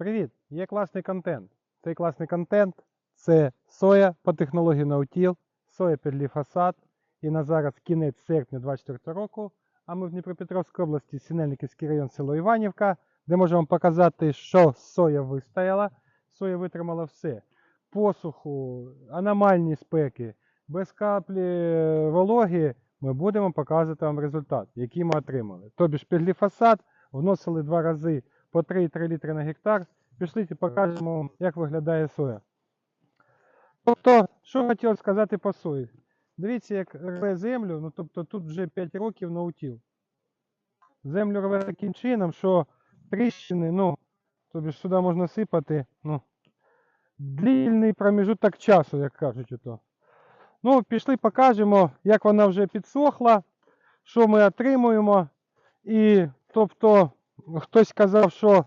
Привіт! Є класний контент. Цей класний контент це соя по технології Наутіл, соя під ліфасад. І на зараз кінець серпня 2024 року. А ми в Дніпропетровській області, Сінельниківський район, село Іванівка, де можемо показати, що соя вистояла. Соя витримала все. Посуху, аномальні спеки, без каплі вологи. Ми будемо показувати вам результат, який ми отримали. Тобі ж під гліфосат вносили два рази по 3,3 літри на гектар. Пішліть і покажемо, як виглядає соя. Тобто, що хотів сказати по сої. Дивіться, як рве землю, ну тобто тут вже 5 років наутіл. Землю рве таким чином, що тріщини, ну, тобі ж сюди можна сипати, ну, длільний проміжуток часу, як кажуть ото. Ну, пішли покажемо, як вона вже підсохла, що ми отримуємо. І тобто хтось казав, що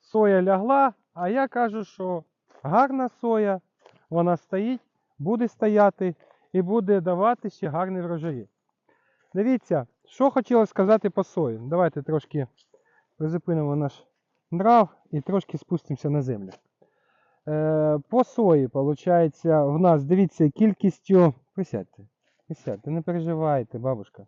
соя лягла, а я кажу, що гарна соя, вона стоїть, буде стояти і буде давати ще гарні врожаї. Дивіться, що хотілося сказати по сої. Давайте трошки призупинимо наш нрав і трошки спустимося на землю. Е, по сої, виходить, в нас, дивіться, кількістю. Присядьте, присядьте, не переживайте, бабушка.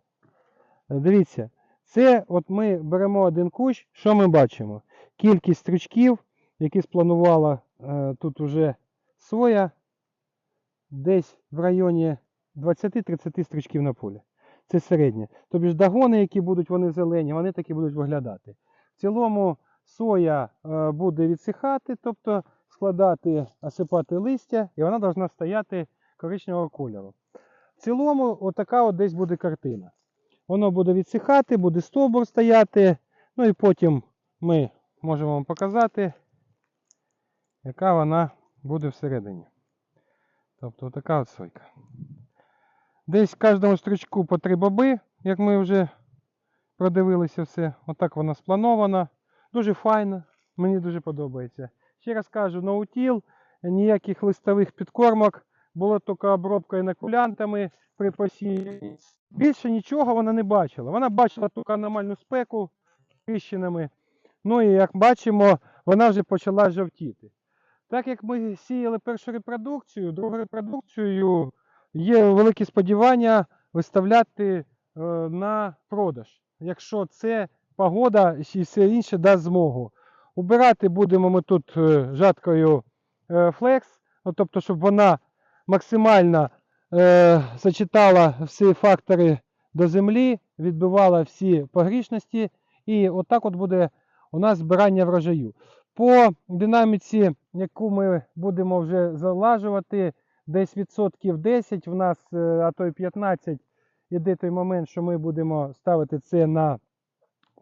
Е, Дивіться, це от ми беремо один кущ, що ми бачимо? Кількість стручків, які спланувала е, тут уже соя, десь в районі 20-30 стручків на полі. Це середнє. Тобі ж догони, які будуть вони зелені, вони такі будуть виглядати. В цілому соя е, буде відсихати, тобто складати, осипати листя, і вона повинна стояти коричневого кольору. В цілому, отака от десь буде картина. Воно буде відсихати, буде стовбур стояти. Ну і потім ми можемо вам показати, яка вона буде всередині. Тобто така от сойка. Десь в кожному стручку по три боби, як ми вже продивилися все. Отак вона спланована. Дуже файно, мені дуже подобається. Ще раз кажу, наутіл, ніяких листових підкормок, була тільки обробка інокулянтами при посіві. Більше нічого вона не бачила. Вона бачила тільки аномальну спеку тріщинами. Ну і як бачимо, вона вже почала жовтіти. Так як ми сіяли першу репродукцію, другу репродукцію є великі сподівання виставляти е, на продаж, якщо це погода і все інше дасть змогу. Убирати будемо ми тут е, жаткою е, Flex, ну, тобто, щоб вона максимально е, зачитала всі фактори до землі, відбивала всі погрішності, і отак от буде у нас збирання врожаю. По динаміці, яку ми будемо вже залажувати, десь відсотків 10 в нас, е, а то й 15, іде той момент, що ми будемо ставити це на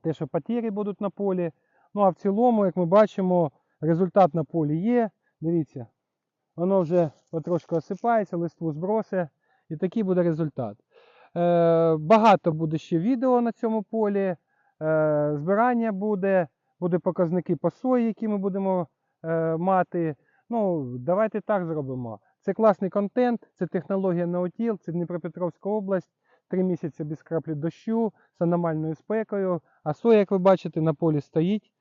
те, що потері будуть на полі. Ну а в цілому, як ми бачимо, результат на полі є. Дивіться, воно вже потрошку осипається, листву зброси, і такий буде результат. Е, багато буде ще відео на цьому полі. Е, збирання буде, буде показники по сої, які ми будемо е, мати. Ну, давайте так зробимо. Це класний контент, це технологія Наутіл, це Дніпропетровська область. Три місяці без краплі дощу, з аномальною спекою. А соя, як ви бачите, на полі стоїть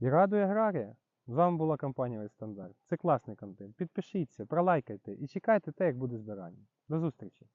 і радує аграрія. З вами була компанія «Весь Стандарт. Це класний контент. Підпишіться, пролайкайте і чекайте те, як буде збирання. До зустрічі!